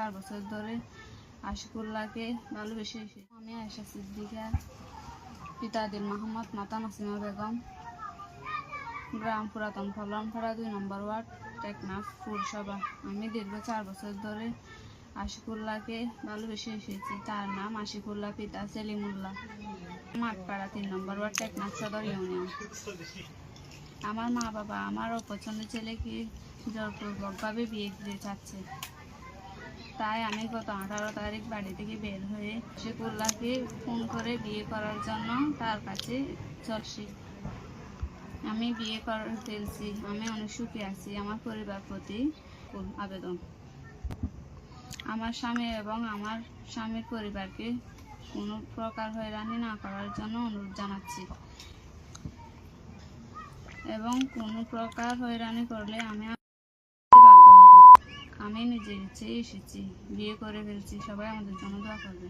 চার বছর ধরে আশিকুল্লাহকে ভালোবেসে এসেছি আমি আয়সা সিদ্দিকা, পিতা দিল মোহাম্মদ মাতা নাসিমা বেগম, গ্রাম পুরাতন ফলনপাড়া দুই নম্বর ওয়ার্ড, টেকনাফ পৌরসভা। আমি দীর্ঘ চার বছর ধরে আশিকুল্লাহকে ভালোবেসে এসেছি। তার নাম আশিকুল্লাহ, পিতা সেলিমুল্লাহ। মাঠপাড়া তিন নম্বর ওয়ার্ড, টেকনাফ সদর ইউনিয়ন। আমার মা বাবা আমার অপছন্দের ছেলেকে জোরপূর্বকভাবে বিয়ে দিতে চাচ্ছে? তাই আমি গত আঠারো তারিখ বাড়ি থেকে বের হয়ে শেকুল্লাহকে ফোন করে বিয়ে করার জন্য তার কাছে চলছি। আমি বিয়ে করার ফেলছি। আমি অনেক সুখী আছি। আমার পরিবার প্রতি আবেদন। আমার স্বামী এবং আমার স্বামীর পরিবারকে কোনো প্রকার হয়রানি না করার জন্য অনুরোধ জানাচ্ছি। এবং কোনো প্রকার হয়রানি করলে আমি আমি নিজের ইচ্ছেই এসেছি বিয়ে করে ফেলছি সবাই আমাদের জন্য দোয়া করবে।